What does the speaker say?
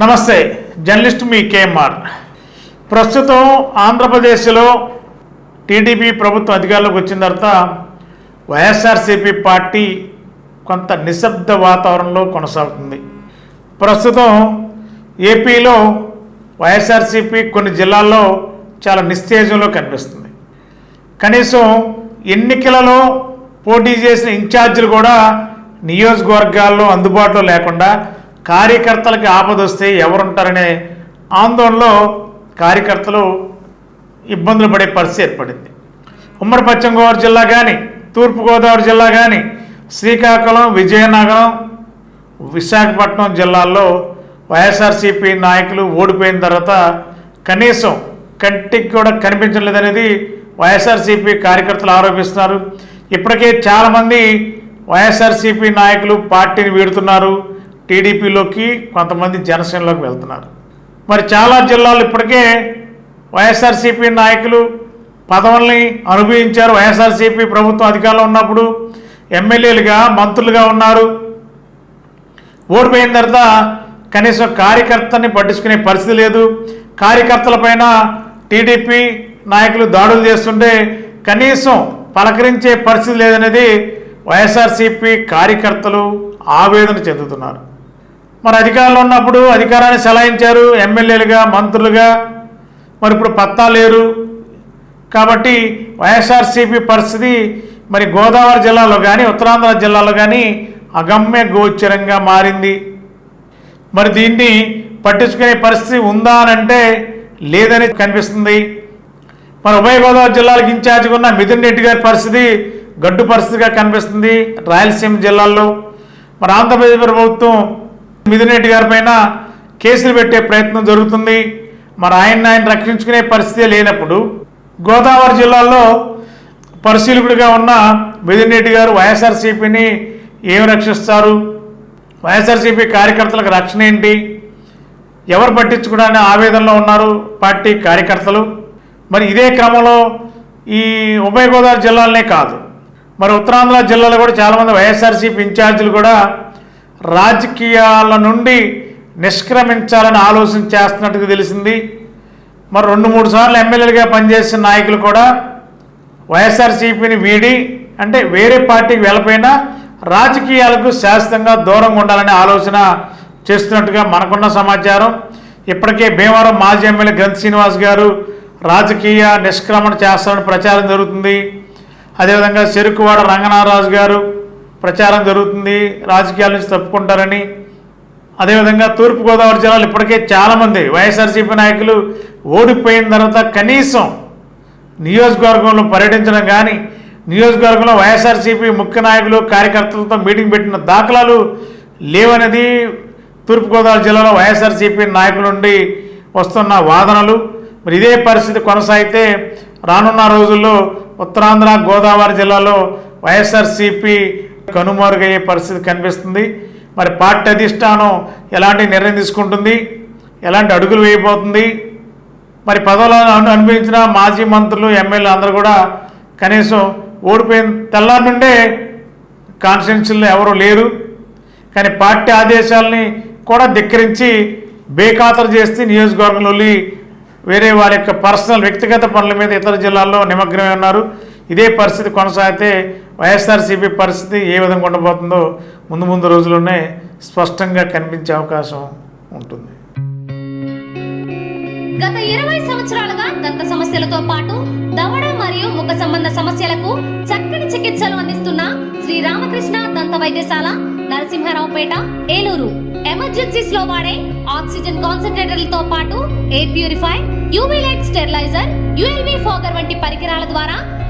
నమస్తే జర్నలిస్ట్ మీ కేఎంఆర్. ప్రస్తుతం ఆంధ్రప్రదేశ్లో టీడీపీ ప్రభుత్వం అధికారంలోకి వచ్చిన తర్వాత వైఎస్ఆర్సీపీ పార్టీ కొంత నిశ్శబ్ద వాతావరణంలో కొనసాగుతుంది. ప్రస్తుతం ఏపీలో వైఎస్ఆర్సీపీ కొన్ని జిల్లాల్లో చాలా నిస్తేజంలో కనిపిస్తుంది. కనీసం ఎన్నికలలో పోటీ చేసిన ఇన్ఛార్జీలు కూడా నియోజకవర్గాల్లో అందుబాటులో లేకుండా కార్యకర్తలకి ఆపదొస్తే ఎవరుంటారనే ఆందోళనలో కార్యకర్తలు ఇబ్బందులు పడే పరిస్థితి ఏర్పడింది. ఉమ్మడి పశ్చిమ గోదావరి జిల్లా కానీ తూర్పుగోదావరి జిల్లా కానీ శ్రీకాకుళం విజయనగరం విశాఖపట్నం జిల్లాల్లో వైఎస్ఆర్సీపీ నాయకులు ఓడిపోయిన తర్వాత కనీసం కంటికి కూడా కనిపించలేదనేది వైఎస్ఆర్సీపీ కార్యకర్తలు ఆరోపిస్తున్నారు. ఇప్పటికే చాలామంది వైఎస్ఆర్సీపీ నాయకులు పార్టీని వీడుతున్నారు. టీడీపీలోకి కొంతమంది జనసేనలోకి వెళ్తున్నారు. మరి చాలా జిల్లాలు ఇప్పటికే వైఎస్ఆర్సీపీ నాయకులు పదవుల్ని అనుభవించారు. వైఎస్ఆర్సీపీ ప్రభుత్వం అధికారంలో ఉన్నప్పుడు ఎమ్మెల్యేలుగా మంత్రులుగా ఉన్నారు. ఓడిపోయిన తర్వాత కనీసం కార్యకర్తని పట్టించుకునే పరిస్థితి లేదు. కార్యకర్తలపైన టీడీపీ నాయకులు దాడులు చేస్తుంటే కనీసం పలకరించే పరిస్థితి లేదనేది వైఎస్ఆర్సీపీ కార్యకర్తలు ఆవేదన చెందుతున్నారు. మరి అధికారంలో ఉన్నప్పుడు అధికారాన్ని చెలాయించారు ఎమ్మెల్యేలుగా మంత్రులుగా. మరి ఇప్పుడు పత్తా లేరు. కాబట్టి వైఎస్ఆర్సీపీ పరిస్థితి మరి గోదావరి జిల్లాలో కానీ ఉత్తరాంధ్ర జిల్లాలో కానీ అగమ్య గోచరంగా మారింది. మరి దీన్ని పట్టించుకునే పరిస్థితి ఉందా అని అంటే లేదని కనిపిస్తుంది. మరి ఉభయ గోదావరి జిల్లాలకు ఇన్ఛార్జిగా ఉన్న మిథున్ రెడ్డి గారి పరిస్థితి గడ్డు పరిస్థితిగా కనిపిస్తుంది రాయలసీమ జిల్లాల్లో. మరి ఆంధ్రప్రదేశ్ ప్రభుత్వం మిథున్ రెడ్డి గారి పైన కేసులు పెట్టే ప్రయత్నం జరుగుతుంది. మరి ఆయన ఆయన రక్షించుకునే పరిస్థితి లేనప్పుడు గోదావరి జిల్లాలో పరిశీలకుడిగా ఉన్న మిథున్ రెడ్డి గారు వైఎస్ఆర్సీపీని ఏమి రక్షిస్తారు? వైఎస్ఆర్సీపీ కార్యకర్తలకు రక్షణ ఏంటి? ఎవరు పట్టించుకోవడానికి ఆవేదనలో ఉన్నారు పార్టీ కార్యకర్తలు. మరి ఇదే క్రమంలో ఈ ఉభయ గోదావరి జిల్లాలనే కాదు మరి ఉత్తరాంధ్ర జిల్లాలో కూడా చాలామంది వైఎస్ఆర్సీపీ ఇన్ఛార్జీలు కూడా రాజకీయాల నుండి నిష్క్రమించాలని ఆలోచన చేస్తున్నట్టుగా తెలిసింది. మరి రెండు మూడు సార్లు ఎమ్మెల్యేలుగా పనిచేసిన నాయకులు కూడా వైఎస్ఆర్సీపీని వీడి అంటే వేరే పార్టీకి వెళ్ళపోయినా రాజకీయాలకు శాశ్వతంగా దూరంగా ఉండాలనే ఆలోచన చేస్తున్నట్టుగా మనకున్న సమాచారం. ఇప్పటికే భీమవరం మాజీ ఎమ్మెల్యే గ్రంథ్ శ్రీనివాస్ గారు రాజకీయ నిష్క్రమణ చేస్తారని ప్రచారం జరుగుతుంది. అదేవిధంగా చెరుకువాడ రంగనారాజు గారు ప్రచారం జరుగుతుంది రాజకీయాల నుంచి తప్పుకుంటారని. అదేవిధంగా తూర్పుగోదావరి జిల్లాలో ఇప్పటికే చాలామంది వైఎస్ఆర్సీపీ నాయకులు ఓడిపోయిన తర్వాత కనీసం నియోజకవర్గంలో పర్యటించడం కానీ నియోజకవర్గంలో వైఎస్ఆర్సీపీ ముఖ్య నాయకులు కార్యకర్తలతో మీటింగ్ పెట్టిన దాఖలాలు లేవనేది తూర్పుగోదావరి జిల్లాలో వైఎస్ఆర్సీపీ నాయకుల నుండి వస్తున్న వాదనలు. మరి ఇదే పరిస్థితి కొనసాగితే రానున్న రోజుల్లో ఉత్తరాంధ్ర గోదావరి జిల్లాలో వైఎస్ఆర్సీపీ కనుమరుగయ్యే పరిస్థితి కనిపిస్తుంది. మరి పార్టీ అధిష్టానం ఎలాంటి నిర్ణయం తీసుకుంటుంది? ఎలాంటి అడుగులు వేయబోతుంది? మరి పదవులను అనుభవించిన మాజీ మంత్రులు ఎమ్మెల్యేలు అందరూ కూడా కనీసం ఓడిపోయిన తెల్లారి నుండే కాన్స్టిట్యున్సీలో ఎవరు లేరు. కానీ పార్టీ ఆదేశాలని కూడా ధిక్కరించి బేఖాతరు చేస్తే నియోజకవర్గంలో వేరే వారి యొక్క పర్సనల్ వ్యక్తిగత పనుల మీద ఇతర జిల్లాల్లో నిమగ్నమై ఉన్నారు. ఇదే పరిస్థితి కొనసాగితే వైఎస్ఆర్సీపీ పరిస్థితి ఏ విధంగా ఉండబోతుందో ముందు ముందు రోజుల్లోనే స్పష్టంగా కనిపించే అవకాశం ఉంటుంది. గత ఇరవై సంవత్సరాలుగా దంత సమస్యలతో పాటు దవడ మరియు ముఖ సంబంధ సమస్యలకు చక్కని చికిత్సలు అందిస్తున్న శ్రీ రామకృష్ణ దంత వైద్యశాల నరసింహారావుపేట ఏలూరు. ఎమర్జెన్సీస్లో వాడే ఆక్సిజన్ కాన్సన్ట్రేటర్లతో పాటు air purify UV light steriliser ULV fogger వంటి పరికరాల ద్వారా